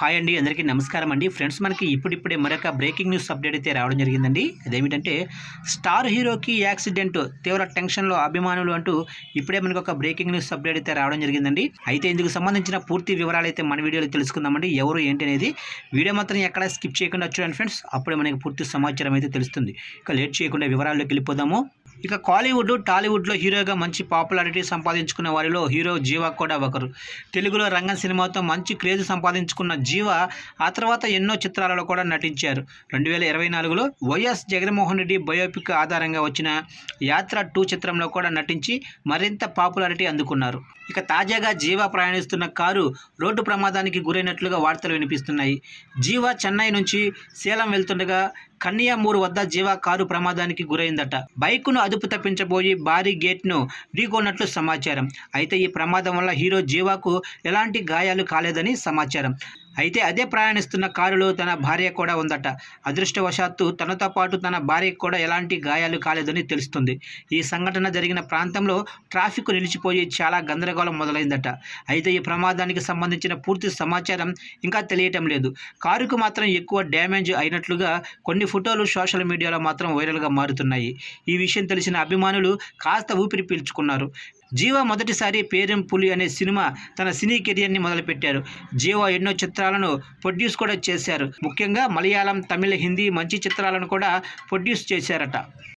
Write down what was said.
Hi అండి అందరికీ నమస్కారం అండి. ఫ్రెండ్స్ మనకి ఇప్పుడిప్పుడే మరొక బ్రేకింగ్ న్యూస్ అప్డేట్ అయితే రావడం జరిగిందండి. అదేమిటంటే స్టార్ హీరోకి యాక్సిడెంట్ తీవ్ర టెన్షన్లో అభిమానులు అంటూ ఇప్పుడే మనకు ఒక బ్రేకింగ్ న్యూస్ అప్డేట్ అయితే రావడం జరిగిందండి. అయితే ఇందుకు సంబంధించిన పూర్తి వివరాలు అయితే మన వీడియోలో తెలుసుకుందామండి. ఎవరు ఏంటి అనేది వీడియో మాత్రం ఎక్కడ స్కిప్ చేయకుండా చూడండి ఫ్రెండ్స్. అప్పుడే మనకి పూర్తి సమాచారం అయితే తెలుస్తుంది. ఇక లేట్ చేయకుండా వివరాల్లోకి వెళ్ళిపోదాము. ఇక కాలీవుడ్ టాలీవుడ్లో హీరోగా మంచి పాపులారిటీ సంపాదించుకున్న వారిలో హీరో జీవా కూడా ఒకరు. తెలుగులో రంగం సినిమాతో మంచి క్రేజ్ సంపాదించుకున్న జీవ ఆ తర్వాత ఎన్నో చిత్రాలలో కూడా నటించారు. రెండు వేల ఇరవై నాలుగులో వైఎస్ జగన్మోహన్ రెడ్డి బయోపిక్ ఆధారంగా వచ్చిన యాత్ర టూ చిత్రంలో కూడా నటించి మరింత పాపులారిటీ అందుకున్నారు. ఇక తాజాగా జీవ ప్రయాణిస్తున్న కారు రోడ్డు ప్రమాదానికి గురైనట్లుగా వార్తలు వినిపిస్తున్నాయి. జీవ చెన్నై నుంచి సేలం వెళ్తుండగా కన్నియామూరు వద్ద జీవా కారు ప్రమాదానికి గురైందట. బైక్ను అదుపు తప్పించబోయి భారీ గేట్ను ఢీకొన్నట్లు సమాచారం. అయితే ఈ ప్రమాదం వల్ల హీరో జీవాకు ఎలాంటి గాయాలు కాలేదని సమాచారం. అయితే అదే ప్రయాణిస్తున్న కారులో తన భార్య కూడా ఉందట. అదృష్టవశాత్తు తనతో పాటు తన భార్యకు కూడా ఎలాంటి గాయాలు కాలేదని తెలుస్తుంది. ఈ సంఘటన జరిగిన ప్రాంతంలో ట్రాఫిక్ నిలిచిపోయి చాలా గందరగోళం మొదలైందట. అయితే ఈ ప్రమాదానికి సంబంధించిన పూర్తి సమాచారం ఇంకా తెలియటం లేదు. కారుకు మాత్రం ఎక్కువ డ్యామేజ్ అయినట్లుగా కొన్ని ఫోటోలు సోషల్ మీడియాలో మాత్రం వైరల్గా మారుతున్నాయి. ఈ విషయం తెలిసిన అభిమానులు కాస్త ఊపిరి పీల్చుకున్నారు. జీవ మొదటిసారి పేరెం పులి అనే సినిమా తన సినీ కెరియర్ని మొదలుపెట్టారు. జీవ ఎన్నో చిత్రాలను ప్రొడ్యూస్ కూడా చేశారు. ముఖ్యంగా మలయాళం తమిళ హిందీ మంచి చిత్రాలను కూడా ప్రొడ్యూస్ చేశారట.